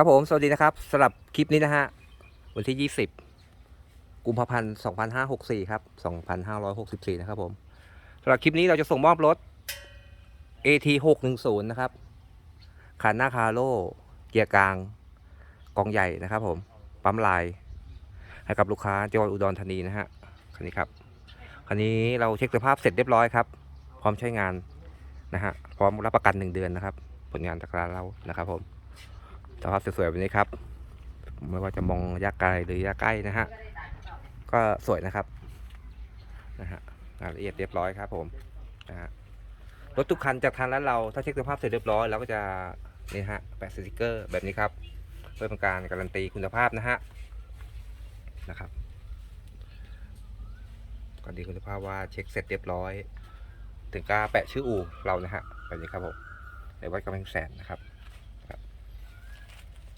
ครับผม สวัสดีนะครับสำหรับคลิปนี้นะฮะ วันที่ 20 กุมภาพันธ์2564 ครับ 2564 นะครับผมสำหรับคลิปนี้เราจะส่งมอบรถ AT 610นะครับคันหน้าคาโร่เกียร์กลาง กองใหญ่นะครับผม ปั๊มลาย ให้กับลูกค้าจังหวัดอุดรธานีนะฮะ คันนี้ครับ คันนี้เราเช็คสภาพเสร็จเรียบร้อยครับ พร้อมใช้งานนะฮะ พร้อมรับประกัน 1 เดือนนะครับ ผลงานจากร้านเรานะครับผม สภาพสวยๆแบบนี้ครับ ไม่ว่าจะมองระยะไกลหรือระยะใกล้นะฮะ ก็สวยนะครับ นะฮะรายละเอียดเรียบร้อยครับผม นะฮะ รถทุกคันจากทางร้านเรา ถ้าเช็คสภาพเสร็จเรียบร้อยเราก็จะนี่ฮะ แปะสติกเกอร์แบบนี้ครับ เพื่อเป็นการการันตีคุณภาพนะฮะ นะครับก็ดีคุณภาพว่าเช็คเสร็จเรียบร้อย ถึงกล้าแปะชื่ออู่เรานะฮะ แบบนี้ครับผมในวัดกำแพงแสนนะครับ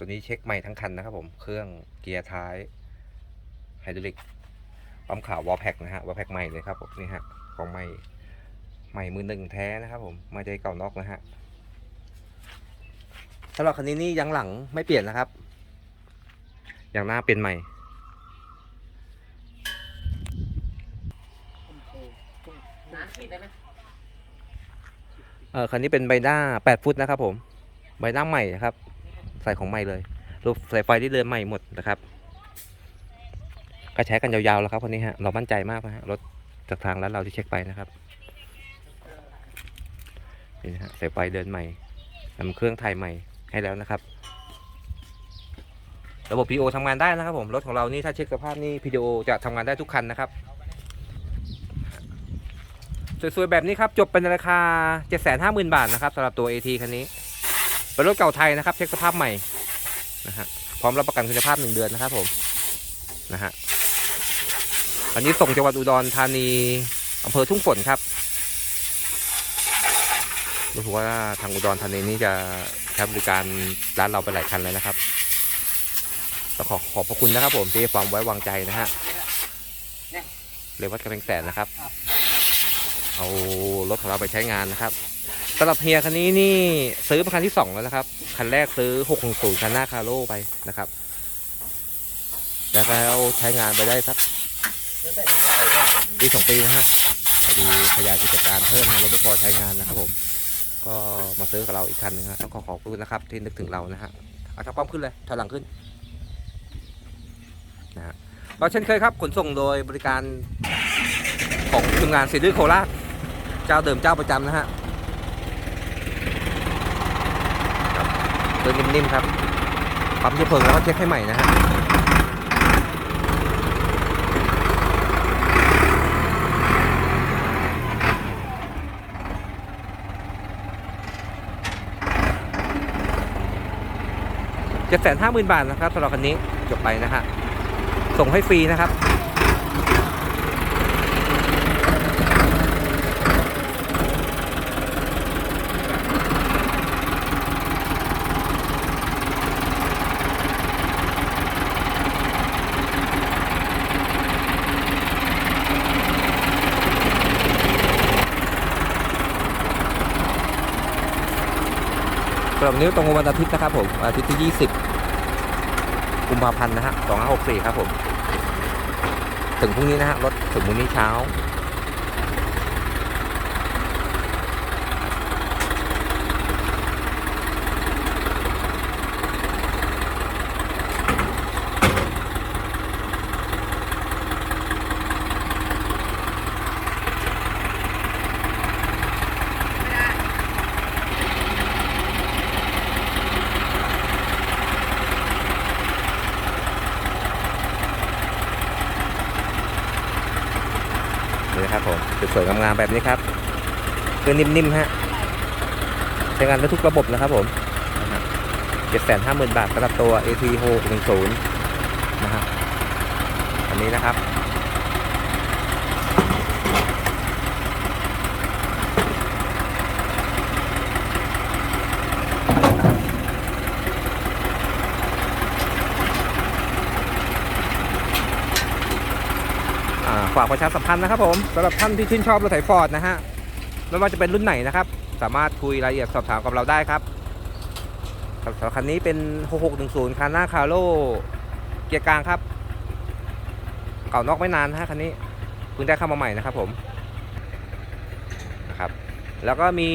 ตัวนี้เช็คใหม่ทั้งคันนะครับผม เครื่องเกียร์ท้ายไฮดรอลิกปั๊มขาววอลแพ็กนะฮะวอลแพ็กใหม่เลยครับผมนี่ฮะของใหม่ใหม่มือหนึ่งแท้นะครับผมไม่ได้เก่านอกนะฮะสำหรับคันนี้นี่ยังหลังไม่เปลี่ยนนะครับอย่างหน้าเปลี่ยนใหม่เออคันนี้เป็นใบหน้า 8 ฟุตนะครับผม ใบหน้าใหม่นะครับ ใส่ของใหม่เลยรูปสายไฟที่เรือนใหม่หมดนะครับก็ใช้กันยาวๆแล้วครับคันนี้ฮะเรามั่นใจมากนะฮะรถจากทางร้านเราที่เช็คไปนะครับนี่นะฮะสายไฟเดินใหม่นำเครื่องไทยใหม่ให้แล้วนะครับ ระบบ PO ทำงานได้นะครับผมรถของเรานี่ถ้าเช็คสภาพนี่ PO จะทำงานได้ทุกคันนะครับสวยๆแบบนี้ครับจบเป็นราคา 750,000 บาทนะครับสำหรับตัว AT คันนี้ เป็นรถเก่าไทยนะครับ เช็คสภาพใหม่นะฮะพร้อมรับประกันคุณภาพ1เดือนนะครับผมนะฮะอันนี้ส่งจังหวัดอุดรธานีอำเภอทุ่งฝนครับรู้สึกว่าทางอุดรธานีนี้จะใช้บริการร้านเราไปหลายคันแล้วนะครับต้องขอขอบพระคุณนะครับผมที่ความไว้วางใจนะฮะเรวัดกระเพงแสนนะครับ เอารถของเราไปใช้งานนะครับ สำหรับเฮียคันนี้นี่ซื้อเป็นคันที่สองแล้วนะครับ คันแรกซื้อ6 6 0คันหน้าคาโร่ไปนะครับ แล้วก็ใช้งานไปได้สักปีสองปีนะฮะดีขยายกิจการเพิ่มรถไม่พอใช้งานนะครับผม ก็มาซื้อกับเราอีกคันหนึงครับต้องขอขอบคุณนะครับ ที่นึกถึงเรานะฮะเอาทักป้อมขึ้นเลยถอยหลังขึ้นนะฮะก็เช่นเคยครับขนส่งโดยบริการของทีมงานซีดื้อโคราชเจ้าเดิมเจ้าประจำนะฮะครับ นนิ่มๆครับปั๊มเชื้อเพลิงแล้วก็เช็คให้ใหม่นะฮะเจ็ดแสนห้าหมื่นบาทนะครับสำหรับคันนี้จบไปนะฮะส่งให้ฟรีนะครับ สำหรับนี้ตรงวันอาทิตย์นะครับผมอาทิตย์ที่ 20 กุมภาพันธ์นะฮะ2564 ครับผม ถึงพรุ่งนี้นะฮะรถถึงพรุ่งนี้เช้า นี่นะครับผมสวยๆงามๆแบบนี้ครับเครื่องนิ่มๆฮะใช้งานได้ทุกระบบนะครับผมเจ็ดแสนห้าหมื่นบาทสำหรับตัว AT 6 1 0 นะฮะอันนี้นะครับ ฝากประชาสัมพันธ์นะครับผมสำหรับท่านที่ชื่นชอบรถไถฟอร์ดนะฮะไม่ว่าจะเป็นรุ่นไหนนะครับ สามารถคุยรายละเอียดสอบถามกับเราได้ครับสำหรับคันนี้เป็น 6610 คันหน้าคาโร่เกียร์กลางครับ เก่านอกไม่นานนะฮะคันนี้เพิ่งได้เข้ามาใหม่นะครับผมนะครับ แล้วก็มี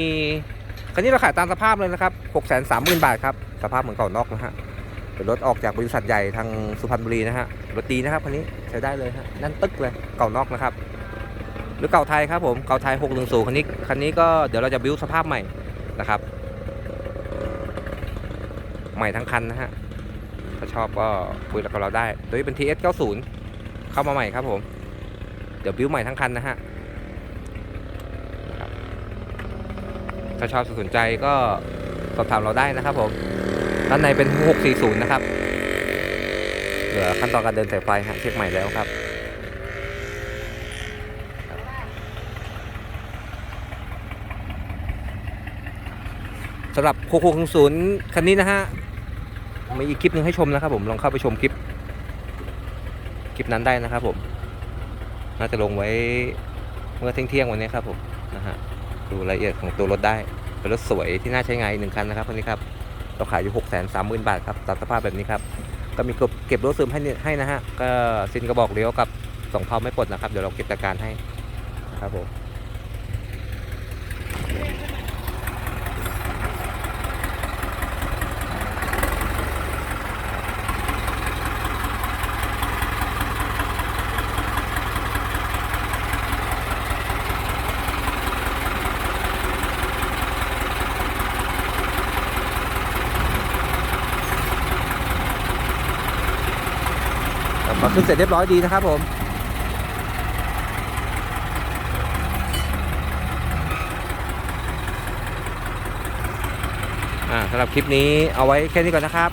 คันนี้เราขายตามสภาพเลยนะครับ 630,000 บาทครับ สภาพเหมือนเก่านอกนะฮะ เป็นรถออกจากบริษัทใหญ่ทางสุพรรณบุรีนะฮะรถดีนะครับคันนี้ใช้ได้เลยฮะนั่นตึกเลยเก่านอกนะครับ หรือเก่าไทยครับผมเก่าไทย610คันนี้คันนี้ก็เดี๋ยวเราจะบิวสภาพใหม่นะครับ ใหม่ทั้งคันนะฮะถ้าชอบก็คุยกับเราได้ตัวนี้เป็น TS 90เข้ามาใหม่ครับผม เดี๋ยวบิวใหม่ทั้งคันนะฮะถ้าชอบสนใจก็สอบถามเราได้นะครับผม ด้านในเป็น 640 นะครับ เหลือขั้นตอนการเดินสายไฟฮะเช็คใหม่แล้วครับสำหรับโคโค่ของศูนย์คันนี้นะฮะ มีอีกคลิปหนึ่งให้ชมนะครับผม ลองเข้าไปชมคลิป คลิปนั้นได้นะครับผม น่าจะลงไว้เมื่อเที่ยงวันนี้ครับผมนะฮะ ดูรายละเอียดของตัวรถได้ เป็นรถสวยที่น่าใช้งานอีกหนึ่งคันนะครับคันนี้ครับ เราขายอยู่6 3 0 0 0 0บาทครับตามสภาพแบบนี้ครับ ก็มีเก็บเก็บรถซึมให้เนี่ยให้นะฮะ ก็ซินกระบอกเลี้ยวกับสองเพาไม่ปลดนะครับ เดี๋ยวเราเก็บจัดการให้ครับผม ครับมาขึ้นเสร็จเรียบร้อยดีนะครับผมอ่าสำหรับคลิปนี้เอาไว้แค่นี้ก่อนนะครับ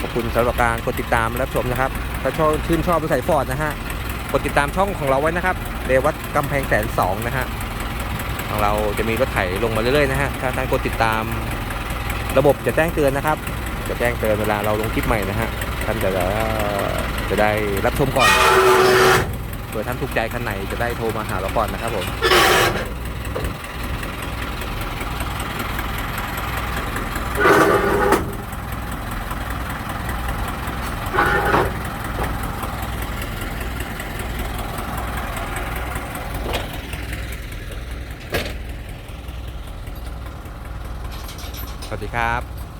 ขอบคุณสำหรับการกดติดตามและรับชมนะครับ ถ้าชอบชื่นชอบริษัทฟอร์ดนะฮะ กดติดตามช่องของเราไว้นะครับเรวัตกำแพงแสนสองนะฮะ ของเราจะมีรถไถลงมาเรื่อยๆนะฮะ ถ้าท่านกดติดตามระบบจะแจ้งเตือนนะครับ จะแจ้งเตือนเวลาเราลงคลิปใหม่นะฮะ ท่านจะจะได้รับชมก่อนเผื่อท่านถูกใจคันไหนจะได้โทรมาหาเราก่อนนะครับผมสวัสดีครับ